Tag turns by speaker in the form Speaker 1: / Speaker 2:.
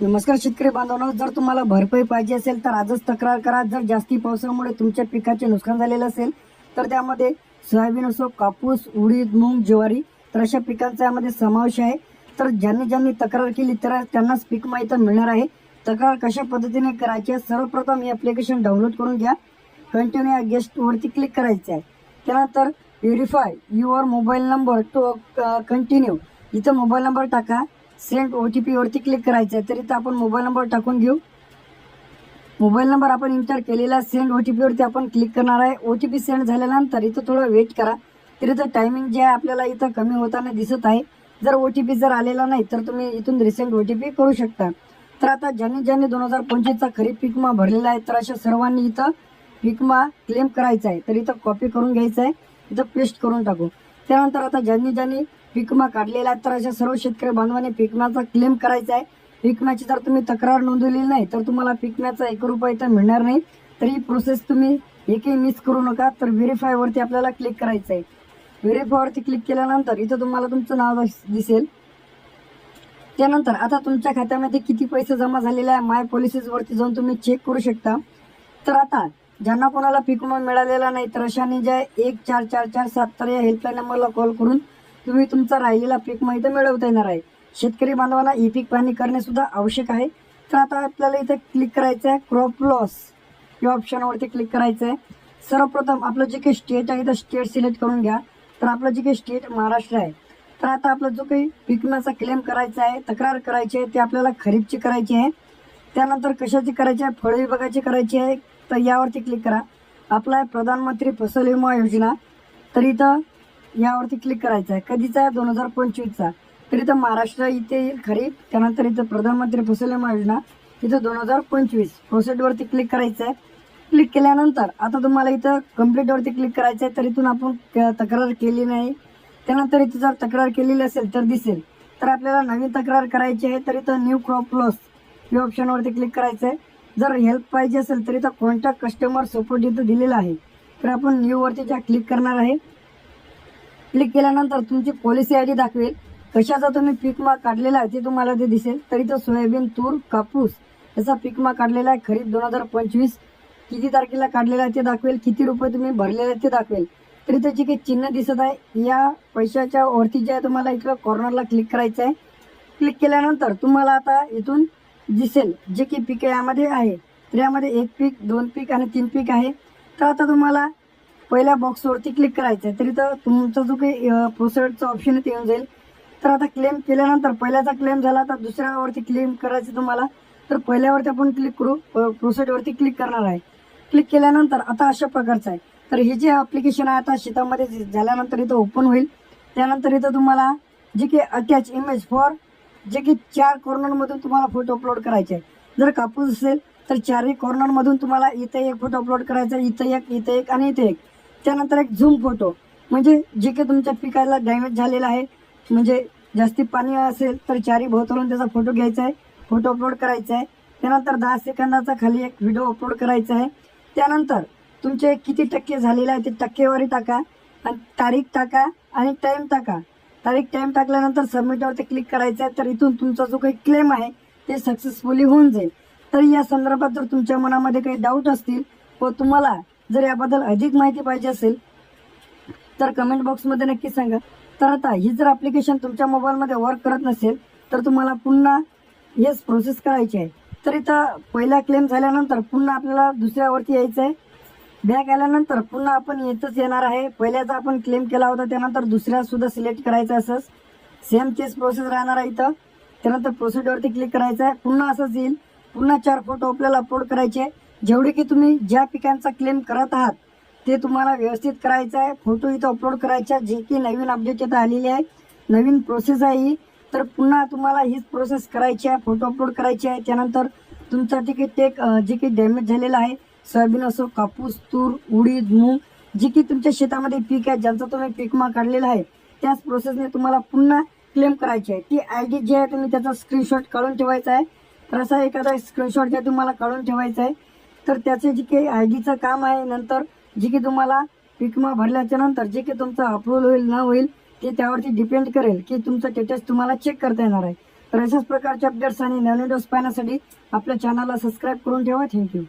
Speaker 1: नमस्कार शेतकरी बांधवांनो जर तुम्हाला भरपाई पाहिजे असेल तर आजच तक्रार करा. जर जास्ती पावसामुळे तुमच्या पिकाचे नुकसान झालेलं असेल तर त्यामध्ये सोयाबीन असो कापूस उडीद मूग ज्वारी तर अशा पिकांचा यामध्ये समावेश आहे. तर ज्यांनी ज्यांनी तक्रार केली तर त्यांनाच पीक माहिती मिळणार आहे. तक्रार कशा पद्धतीने करायची आहे सर्वप्रथम हे ॲप्लिकेशन डाउनलोड करून घ्या. कंटिन्यू या गेस्टवरती क्लिक करायचं आहे. त्यानंतर verify your mobile number to continue इथं मोबाईल नंबर टाका. सेंड ओ टी पीवरती क्लिक करायचं आहे तरी तर आपण मोबाईल नंबर टाकून घेऊ. मोबाईल नंबर आपण इंटर केलेला सेंड ओ टी पीवरती आपण क्लिक करणार आहे. ओ टी पी सेंड झाल्यानंतर इथं थोडं वेट करा. तर टायमिंग जे आहे आपल्याला इथं कमी होताना दिसत आहे. जर ओ टी पी जर आलेला नाही तर तुम्ही इथून रिसेंट ओ टी पी करू शकता. तर आता ज्यांनी ज्यांनी दोन हजार पंचवीसचा खरीप पीक विमा भरलेला आहे तर अशा सर्वांनी इथं पीक विमा क्लेम करायचा आहे. तर इथं कॉपी करून घ्यायचं आहे. इथं पेस्ट करून टाकू. त्यानंतर आता ज्यांनी ज्यांनी पीक विमा काढलेला आहे. तर अशा सर्व शेतकरी बांधवांनी पिकम्याचा क्लेम करायचा आहे. पिकम्याची जर तुम्ही तक्रार नोंदवलेली नाही तर तुम्हाला पिकम्याचा एक रुपया इथं मिळणार नाही. तर ही प्रोसेस तुम्ही एकही मिस करू नका. तर व्हेरीफाय वरती आपल्याला क्लिक करायचं आहे. व्हेरीफाय वरती क्लिक केल्यानंतर इथं तुम्हाला तुमचं नाव दिसेल. त्यानंतर आता तुमच्या खात्यामध्ये किती पैसे जमा झालेले आहे माय पॉलिसीज वरती जाऊन तुम्ही चेक करू शकता. तर आता ज्यांना कोणाला पिकमा विमा मिळालेला नाही तर अशाने ज्या एक चार चार चार सात तर या हेल्पलाईन नंबरला कॉल करून तुम्ही तुमचा राहिलेला पीक माहिती इथं मिळवता येणार आहे. शेतकरी बांधवांना ई पीक पाहणी करणे सुद्धा आवश्यक आहे. तर आता आपल्याला इथे क्लिक करायचं आहे क्रॉप लॉस या ऑप्शनवरती क्लिक करायचं आहे. सर्वप्रथम आपलं जे काही स्टेट आहे तर स्टेट सिलेक्ट करून घ्या. तर आपलं जे काही स्टेट महाराष्ट्र आहे. तर आता आपला जो काही पीक क्लेम करायचा आहे तक्रार करायची आहे ते आपल्याला खरीपची करायची आहे. त्यानंतर कशाची करायची आहे फळ विभागाची करायची आहे तर यावरती क्लिक करा. आपला आहे प्रधानमंत्री फसल विमा योजना. तर इथं यावरती क्लिक करायचं आहे कधीचा? दोन हजार पंचवीसचा. तर इथं महाराष्ट्र इथे येईल खरीप त्यानंतर इथं प्रधानमंत्री फसल विमा योजना. इथं दोन हजार पंचवीस. प्रोसेटवरती क्लिक करायचं आहे क्लिक केल्यानंतर आता तुम्हाला इथं कम्प्लीटवरती क्लिक करायचं आहे तर इथून आपण क- तक्रार केली नाही. त्यानंतर इथं जर तक्रार केलेली असेल तर दिसेल. तर आपल्याला नवीन तक्रार करायची आहे तर इथं न्यू क्रॉप लॉस या ऑप्शनवरती क्लिक करायचं आहे जर हेल्प पाहिजे असेल तर इथं कॉन्टॅक्ट कस्टमर सपोर्ट इथं दिलेलं आहे. तर आपण न्यूवरती ज्या क्लिक करणार आहे. क्लिक केल्यानंतर तुमची पॉलिसी आय डी दाखवेल. कशाचा तुम्ही पिकमा काढलेला आहे ते तुम्हाला ते दिसेल. तर इथं सोयाबीन तूर कापूस याचा पिकमा काढलेला आहे. खरीप दोन हजार पंचवीस किती तारखेला काढलेला आहे ते दाखवेल. किती रुपये तुम्ही भरलेले आहेत ते दाखवेल. तरी त्याची जे काही चिन्ह दिसत आहे. या पैशाच्या वरती जे आहे तुम्हाला इकडं कॉर्नरला क्लिक करायचं आहे. क्लिक केल्यानंतर तुम्हाला आता इथून दिसेल जे की पीक यामध्ये आहे. तर यामध्ये एक पीक दोन पीक आणि तीन पीक आहे. तर आता तुम्हाला पहिल्या बॉक्सवरती क्लिक करायचं. आहे तर इथं तुमचा जो काही प्रोसेडचा ऑप्शन आहे ते येऊन जाईल. तर आता क्लेम केल्यानंतर पहिल्याचा क्लेम झाला तर दुसऱ्यावरती क्लेम करायचं तुम्हाला. तर पहिल्यावरती आपण क्लिक करू. प्रोसेडवरती क्लिक करणार आहे. क्लिक केल्यानंतर आता अशा प्रकारचं आहे. तर हे जे ॲप्लिकेशन आहे आता शेतामध्ये झाल्यानंतर इथं ओपन होईल. त्यानंतर इथं तुम्हाला जे की अटॅच इमेज फॉर जे की चार कॉर्नरमधून तुम्हाला फोटो अपलोड करायचे आहे जर कापूस असेल तर चारही कॉर्नरमधून तुम्हाला इथे एक फोटो अपलोड करायचा आहे. इथं एक इथं एक आणि इथे एक. त्यानंतर एक झूम फोटो म्हणजे जे काही तुमच्या पिकाला डॅमेज झालेला आहे म्हणजे जास्ती पाणी असेल तर चारी भोवतालून त्याचा फोटो घ्यायचा आहे फोटो अपलोड करायचा आहे. त्यानंतर दहा सेकंदाचा खाली एक व्हिडिओ अपलोड करायचा आहे. त्यानंतर तुमचे किती टक्के झालेले आहे ते टक्केवारी टाका आणि तारीख टाका आणि टाईम टाका. तारीख टाईम टाकल्यानंतर सबमिटवरती क्लिक करायचं आहे. तर इथून तुमचा जो काही क्लेम आहे ते सक्सेसफुली होऊन जाईल. तर या संदर्भात जर तुमच्या मनामध्ये काही डाऊट असतील व तुम्हाला जर याबद्दल अधिक माहिती पाहिजे असेल तर कमेंट बॉक्समध्ये नक्की सांगा. तर आता ही जर ॲप्लिकेशन तुमच्या मोबाईलमध्ये वर्क करत नसेल तर तुम्हाला पुन्हा हेच प्रोसेस करायची आहे. तर इथं पहिला क्लेम झाल्यानंतर पुन्हा आपल्याला दुसऱ्यावरती यायचं आहे. बॅग आल्यानंतर पुन्हा आपण येतच येणार आहे. पहिल्याचा आपण क्लेम केला होता त्यानंतर दुसऱ्या सुद्धा सिलेक्ट करायचं असंच. सेम तेच प्रोसेस राहणार आहे इथं. त्यानंतर प्रोसिडरवरती क्लिक करायचं आहे. पुन्हा असंच येईल. पुन्हा चार फोटो आपल्याला अपलोड करायचे. आहे जेवढे की तुम्ही ज्या पिकांचा क्लेम करत आहात ते तुम्हाला व्यवस्थित करायचं आहे. फोटो इथं अपलोड करायचा जे की नवीन अपडेट इथं आलेली आहे. नवीन प्रोसेस आहे ही. तर पुन्हा तुम्हाला हीच प्रोसेस करायची आहे फोटो अपलोड करायचे आहे. त्यानंतर तुमचा तिकीट टेक जे काही डॅमेज झालेलं आहे सोयाबीन असो कापूस तूर उडीद मूग जे की तुमच्या शेतामध्ये पीक आहे ज्यांचा तुम्ही पीकमा काढलेला आहे त्याच प्रोसेसने तुम्हाला पुन्हा क्लेम करायची आहे. ती आय डी जी आहे तुम्ही त्याचा स्क्रीनशॉट काढून ठेवायचा आहे. तर असा एखादा स्क्रीनशॉट जे तुम्हाला काढून ठेवायचा आहे तर त्याचे जे काही आय डीचं काम आहे नंतर जे की तुम्हाला पिकमा भरल्याच्या नंतर जे की तुमचं अप्रूव्हल होईल न होईल ते त्यावरती डिपेंड करेल की तुमचं स्टेटस तुम्हाला चेक करता येणार आहे. तर अशाच प्रकारचे अपडेट्स आणि नवीन डोस पाहण्यासाठी आपल्या चॅनलला सबस्क्राईब करून ठेवा. थँक्यू